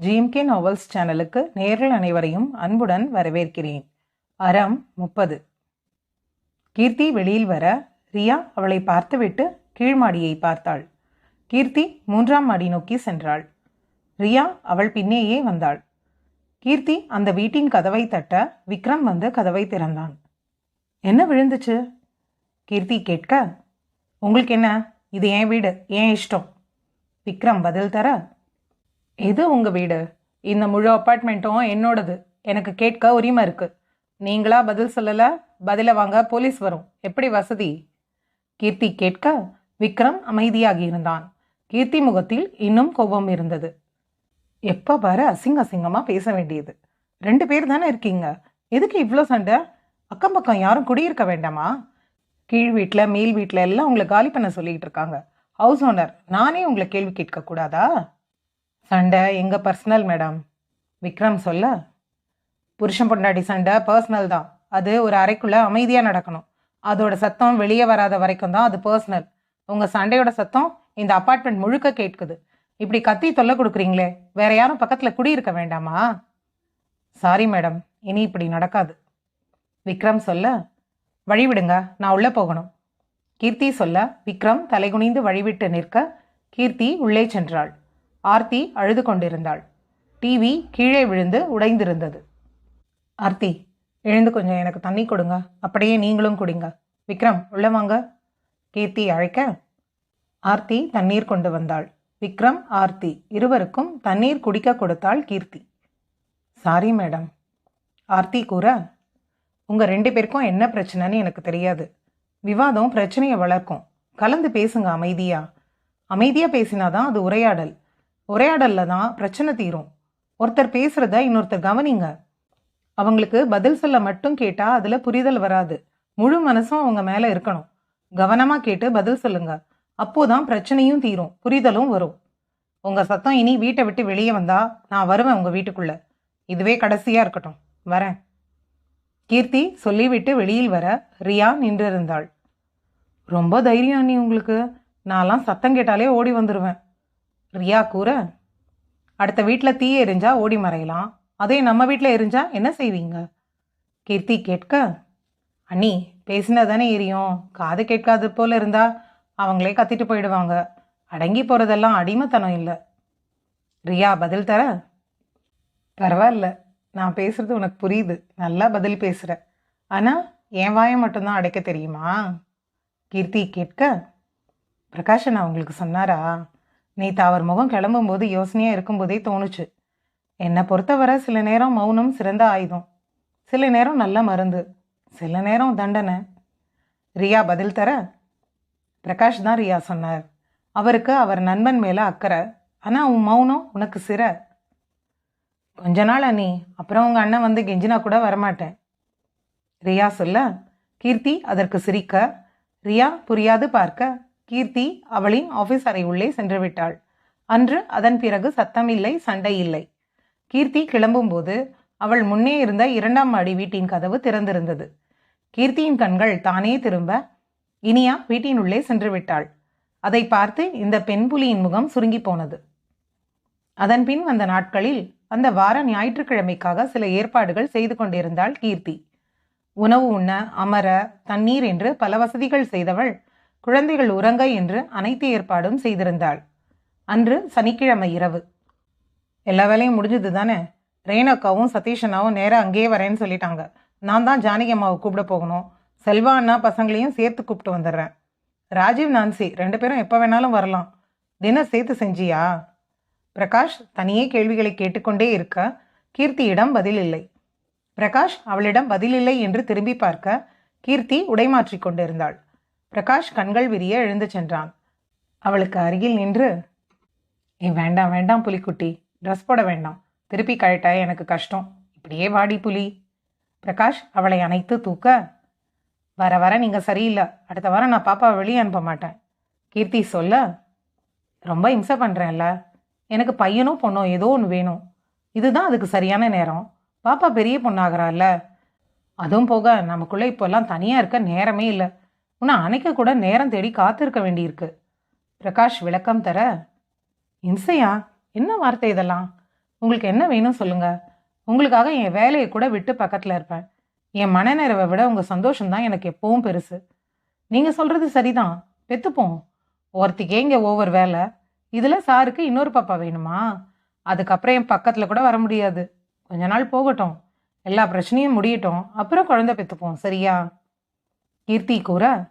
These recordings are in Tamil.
ஜிஎம்கே நாவல்ஸ் சேனலுக்கு நேரில் அனைவரையும் அன்புடன் வரவேற்கிறேன். அறம் முப்பது. கீர்த்தி வெளியில் வர ரியா அவளை பார்த்துவிட்டு கீழ்மாடியை பார்த்தாள். கீர்த்தி மூன்றாம் மாடி நோக்கி சென்றாள். ரியா அவள் பின்னேயே வந்தாள். கீர்த்தி அந்த வீட்டின் கதவை தட்ட விக்ரம் வந்து கதவை திறந்தான். என்ன விழுந்துச்சு? கீர்த்தி கேட்க உங்களுக்கு என்ன? இது என் வீடு? ஏன் இஷ்டம்? விக்ரம் பதில் தர இது உங்கள் வீடு. இந்த முழு அப்பார்ட்மெண்ட்டும் என்னோடது. எனக்கு கேட்க உரிமை இருக்குது நீங்களா பதில் சொல்லலை? பதிலை வாங்க போலீஸ் வரும். எப்படி வசதி? கீர்த்தி கேட்க விக்ரம் அமைதியாகி இருந்தான். கீர்த்தி முகத்தில் இன்னும் கோபம் இருந்தது. எப்போ பாரு அசிங்க அசிங்கமாக பேச வேண்டியது. ரெண்டு பேர் தானே இருக்கீங்க. எதுக்கு இவ்வளோ சண்டை? அக்கம் பக்கம் யாரும் குடியிருக்க வேண்டாமா? கீழ் வீட்டில் மேல் வீட்டில் எல்லாம் உங்களை காலி பண்ண சொல்லிகிட்டு இருக்காங்க. ஹவுஸ் ஓனர் நானே உங்களை கேள்வி கேட்கக்கூடாதா? சண்டை எங்கள் பர்சனல் மேடம் விக்ரம் சொல்ல. புருஷன் பொண்டாட்டி சண்டை பர்சனல் தான். அது ஒரு அறைக்குள்ளே அமைதியாக நடக்கணும். அதோட சத்தம் வெளியே வராத வரைக்கும் தான் அது பர்சனல் உங்கள் சண்டையோட சத்தம் இந்த அப்பார்ட்மெண்ட் முழுக்க கேட்குது. இப்படி கத்தி தொல்லை கொடுக்குறீங்களே வேற யாரும் பக்கத்தில் குடியிருக்க வேண்டாமா? சாரி மேடம் இனி இப்படி நடக்காது. விக்ரம் சொல்ல வழிவிடுங்க நான் உள்ளே போகணும். கீர்த்தி சொல்ல விக்ரம் தலைகுனிந்து வழிவிட்டு நிற்க. கீர்த்தி உள்ளே சென்றாள். ஆர்த்தி அழுது கொண்டிருந்தாள். டிவி கீழே விழுந்து உடைந்திருந்தது. ஆர்த்தி எழுந்து கொஞ்சம் எனக்கு தண்ணி கொடுங்க. அப்படியே நீங்களும் குடிங்க. விக்ரம் உள்ள வாங்க. கீர்த்தி அழைக்க. ஆர்த்தி தண்ணீர் கொண்டு வந்தாள். விக்ரம் ஆர்த்தி இருவருக்கும் தண்ணீர் குடிக்க கொடுத்தாள் கீர்த்தி. Sorry madam. ஆர்த்தி கூற உங்கள் ரெண்டு பேருக்கும் என்ன பிரச்சனைன்னு எனக்கு தெரியாது. விவாதம் பிரச்சனையை வளர்க்கும். கலந்து பேசுங்க அமைதியாக அமைதியாக பேசினாதான் அது உரையாடல். உரையாடலில் தான் பிரச்சனை தீரும். ஒருத்தர் பேசுகிறத இன்னொருத்தர் கவனிங்க. அவங்களுக்கு பதில் சொல்ல மட்டும் கேட்டால் அதில் புரிதல் வராது. முழு மனசும் அவங்க மேலே இருக்கணும். கவனமாக கேட்டு பதில் சொல்லுங்க. அப்போதான் பிரச்சனையும் தீரும் புரிதலும் வரும். உங்கள் சத்தம் இனி வீட்டை விட்டு வெளியே வந்தால் நான் வருவேன் உங்கள் வீட்டுக்குள்ளே. இதுவே கடைசியாக இருக்கட்டும். வரேன். கீர்த்தி சொல்லிவிட்டு வெளியில் வர ரியா நின்றிருந்தாள். ரொம்ப தைரியம் நீ உங்களுக்கு. நான்லாம் சத்தம் கேட்டாலே ஓடி வந்துடுவேன் ரியா கூற அடுத்த வீட்டில் தீ எரிஞ்சா ஓடி மறையலாம். அதே நம்ம வீட்டில் எரிஞ்சா என்ன செய்வீங்க? கீர்த்தி கேட்க அண்ணி பேசினா தானே எரியும். காது கேட்காது போல இருந்தா அவங்களே கத்திட்டு போயிடுவாங்க. அடங்கி போகிறதெல்லாம் அடிமைத்தனம் இல்லை. ரியா பதில் தர பரவாயில்ல நான் பேசுறது உனக்கு புரியுது. நல்லா பதில் பேசுகிற ஆனால் என் வாயை மட்டும்தான் அடைக்க தெரியுமா? கீர்த்தி கேட்க பிரகாஷன் நான் உங்களுக்கு சொன்னாரா? நேற்று அவர் முகம் கிளம்பும்போது யோசனையாக இருக்கும்போதே தோணுச்சு. என்னை பொறுத்தவரை சில நேரம் மௌனம் சிறந்த ஆயுதம். சில நேரம் நல்ல மருந்து. சில நேரம் தண்டனை. ரியா பதில் தர? பிரகாஷ் தான் ரியா சொன்னார். அவருக்கு அவர் நண்பன் மேலே அக்கறை. ஆனால் உன் மௌனம் உனக்கு சிற. கொஞ்ச நாள் அண்ணி அப்புறம் உங்கள் அண்ணன் வந்து கெஞ்சினா கூட வரமாட்டேன். ரியா சொல்ல கீர்த்தி அதற்கு சிரிக்க. ரியா புரியாது பார்க்க. கீர்த்தி அவளின் ஆபீஸ் அறை உள்ளே சென்று விட்டாள் அன்று அதன் பிறகு சத்தம் இல்லை சண்டை இல்லை. கீர்த்தி கிளம்பும்போது அவள் முன்னே இருந்த இரண்டாம் மாடி வீட்டின் கதவு திறந்திருந்தது. கீர்த்தியின் கண்கள் தானே திரும்ப இனியா வீட்டின் உள்ளே சென்று விட்டாள் அதை பார்த்து இந்த பெண் புலியின் முகம் சுருங்கி போனது. அதன் பின் வந்த நாட்களில் அந்த வார ஞாயிற்றுக்கிழமைக்காக சில ஏற்பாடுகள் செய்து கொண்டிருந்தாள் கீர்த்தி. உணவு உண்ண அமர தண்ணீர் என்று பல வசதிகள் செய்தவள் குழந்தைகள் உறங்க என்று அனைத்து ஏற்பாடும் செய்திருந்தாள். அன்று சனிக்கிழமை இரவு. எல்லா வேலையும் முடிஞ்சது தானே? ரேணக்காவும் சதீஷனாவும் நேராக அங்கேயே வரேன்னு சொல்லிட்டாங்க. நான் தான் ஜானகி அம்மாவை கூப்பிட போகணும். செல்வா அண்ணா பசங்களையும் சேர்த்து கூப்பிட்டு வந்துடுறேன். ராஜீவ் நான்சி ரெண்டு பேரும் எப்போ வேணாலும் வரலாம். தினம் சேர்த்து செஞ்சியா? பிரகாஷ் தனியே கேள்விகளை கேட்டுக்கொண்டே இருக்க கீர்த்தியிடம் பதில் இல்லை. பிரகாஷ் அவளிடம் பதில் இல்லை என்று திரும்பி பார்க்க கீர்த்தி உடைமாற்றிக் கொண்டிருந்தாள். பிரகாஷ் கண்கள் விரிய எழுந்து சென்றான். அவளுக்கு அருகில் நின்று ஏ வேண்டாம் வேண்டாம் புலிக்குட்டி ட்ரெஸ் போட வேண்டாம். திருப்பி கழட்ட எனக்கு கஷ்டம். இப்படியே வாடி புலி. பிரகாஷ் அவளை அணைத்து தூக்க வர வர நீங்கள் சரியில்லை. அடுத்த வாரம் நான் பாப்பாவை வெளியே அனுப்ப மாட்டேன். கீர்த்தி சொல்ல ரொம்ப இம்சை பண்ணுறேன்ல எனக்கு பையனும் பொண்ணும் ஏதோ ஒன்று வேணும். இதுதான் அதுக்கு சரியான நேரம். பாப்பா பெரிய பொண்ணாகிறாள்ல அதுவும் போக நமக்குள்ளே இப்போல்லாம் தனியாக இருக்க நேரமே இல்லை. உன்னை அணைக்க கூட நேரம் தேடி காத்திருக்க வேண்டியிருக்கு. பிரகாஷ் விளக்கம் தர இம்சையா என்ன வார்த்தை இதெல்லாம்? உங்களுக்கு என்ன வேணும் சொல்லுங்க. உங்களுக்காக என் வேலையை கூட விட்டு பக்கத்தில் இருப்பேன். என் மனநிறைவை விட உங்கள் சந்தோஷம்தான் எனக்கு எப்பவும் பெருசு. நீங்கள் சொல்கிறது சரிதான். பெத்துப்போம். ஒருத்திக்கே இங்கே ஓவர் வேலை? இதில் சாருக்கு இன்னொரு பாப்பா வேணுமா? அதுக்கப்புறம் என் பக்கத்தில் கூட வர முடியாது. கொஞ்ச நாள் போகட்டும். எல்லா பிரச்சனையும் முடியட்டும். அப்புறம் குழந்தை பெற்றுப்போம் சரியா? கீர்த்தி கூற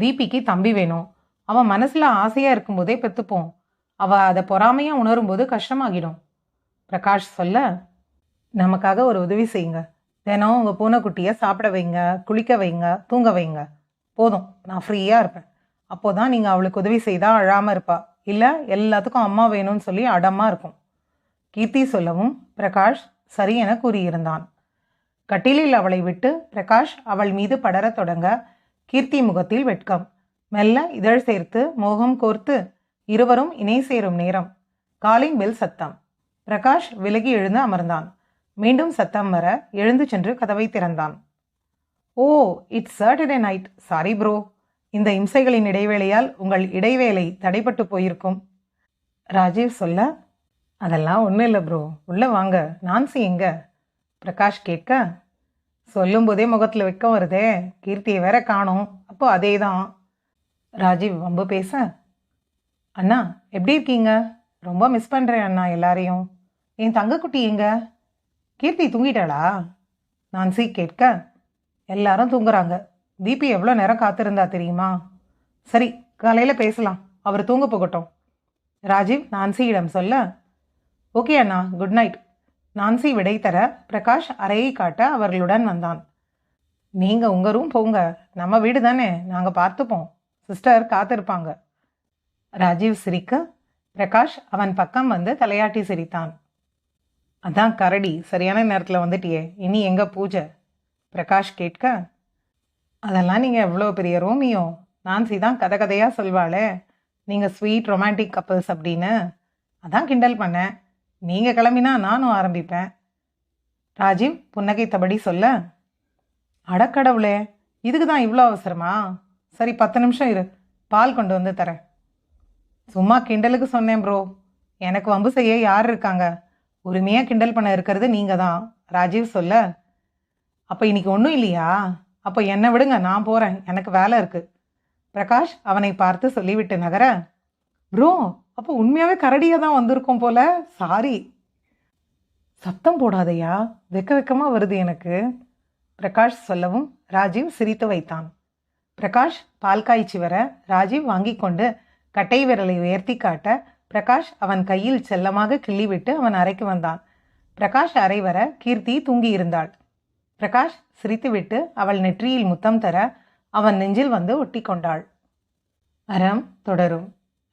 தீபிக்கு தம்பி வேணும். அவன் மனசில் ஆசையாக இருக்கும்போதே பெற்றுப்போம் அவள் அதை பொறாமையாக உணரும்போது கஷ்டமாகிடும். பிரகாஷ் சொல்ல நமக்காக ஒரு உதவி செய்யுங்க. தினம் உங்கள் பூனைக்குட்டியை சாப்பிட வைங்க குளிக்க வைங்க தூங்க வைங்க. போதும் நான் ஃப்ரீயாக இருப்பேன். அப்போ தான் நீங்கள் அவளுக்கு உதவி செய்தால் அழாமல் இருப்பா. இல்லை எல்லாத்துக்கும் அம்மா வேணும்னு சொல்லி அடமாக இருக்கும். கீர்த்தி சொல்லவும் பிரகாஷ் சரி என கூறியிருந்தான். கட்டிலில் அவளை விட்டு பிரகாஷ் அவள் மீது படரத் தொடங்க கீர்த்தி முகத்தில் வெட்கம். மெல்ல இதழ் சேர்த்து மோகம் கோர்த்து இருவரும் இணை சேரும் நேரம். காலிங் பெல் சத்தம். பிரகாஷ் விலகி எழுந்து அமர்ந்தான். மீண்டும் சத்தம் வர எழுந்து சென்று கதவை திறந்தான். ஓ it's Saturday night sorry bro இந்த இம்சைகளின் இடைவேளையால் உங்கள் இடைவேளை தடைப்பட்டு போயிருக்கும். ராஜீவ் சொல்ல. அதெல்லாம் ஒன்றும் இல்லை ப்ரோ உள்ளே வாங்க. நான்சி எங்க? பிரகாஷ் கேட்க சொல்லும்போதே முகத்தில் வெக்கம் வருதே. கீர்த்தியை வேற காணும். அப்போ அதே தான் ராஜீவ் வம்பு பேச. அண்ணா எப்படி இருக்கீங்க? ரொம்ப மிஸ் பண்ணுறேன் அண்ணா எல்லாரையும். என் தங்கக்குட்டி எங்க? கீர்த்தி தூங்கிட்டாளா? நான்சி கேட்க. எல்லாரும் தூங்குறாங்க. தீபி எவ்வளோ நேரம் காத்திருந்தா தெரியுமா? சரி காலையில் பேசலாம். அவர் தூங்க போகட்டும். ராஜீவ் நான்சியிடம் சொல்ல. ஓகே அண்ணா குட் நைட் நான்சி விடை தர பிரகாஷ் அறையை காட்ட அவர்களுடன் வந்தான். நீங்கள் உங்கள் ரூம் போங்க. நம்ம வீடு தானே. நாங்கள் பார்த்துப்போம். சிஸ்டர் காத்திருப்பாங்க. ராஜீவ் சிரிக்க. பிரகாஷ் அவன் பக்கம் வந்து தலையாட்டி சிரித்தான். அதான் கரடி. சரியான நேரத்தில் வந்துட்டியே. இனி எங்க பூஜை? பிரகாஷ் கேட்க. அதெல்லாம் நீங்கள் எவ்வளோ பெரிய ரோமியோ? நான்சி தான் கதை கதையாக சொல்வாளே. நீங்கள் ஸ்வீட் ரொமான்டிக் கப்பல்ஸ் அப்படின்னு. அதான் கிண்டல் பண்ணேன். நீங்கள் கிளம்பினா நானும் ஆரம்பிப்பேன். ராஜீவ் புன்னகைத்தபடி சொல்ல அடக்கடவுளே இதுக்கு தான் இவ்வளோ அவசரமா? சரி பத்து நிமிஷம் இரு பால் கொண்டு வந்து தரேன். சும்மா கிண்டலுக்கு சொன்னேன் ப்ரோ. எனக்கு வம்பு செய்ய யார் இருக்காங்க? உரிமையாக கிண்டல் பண்ண இருக்கிறது நீங்கள் தான். ராஜீவ் சொல்ல அப்போ இன்னைக்கு ஒன்றும் இல்லையா? அப்போ என்னை விடுங்க நான் போகிறேன் எனக்கு வேலை இருக்குது பிரகாஷ் அவனை பார்த்து சொல்லிவிட்டு நகர ப்ரோ அப்போ உண்மையாகவே கரடியாக தான் வந்திருக்கோம் போல? சாரி சத்தம் போடாதையா. வெக்க வெக்கமாக வருது எனக்கு. பிரகாஷ் சொல்லவும் ராஜீவ் சிரித்து வைத்தான். பிரகாஷ் பால் காய்ச்சி வர ராஜீவ் வாங்கி கொண்டு கட்டை விரலை உயர்த்தி காட்ட பிரகாஷ் அவன் கையில் செல்லமாக கிள்ளிவிட்டு அவன் அறைக்கு வந்தான். பிரகாஷ் அறை வர கீர்த்தி தூங்கி இருந்தாள். பிரகாஷ் சிரித்துவிட்டு அவள் நெற்றியில் முத்தம் தர அவன் நெஞ்சில் வந்து ஒட்டி கொண்டாள். அறம் தொடரும்.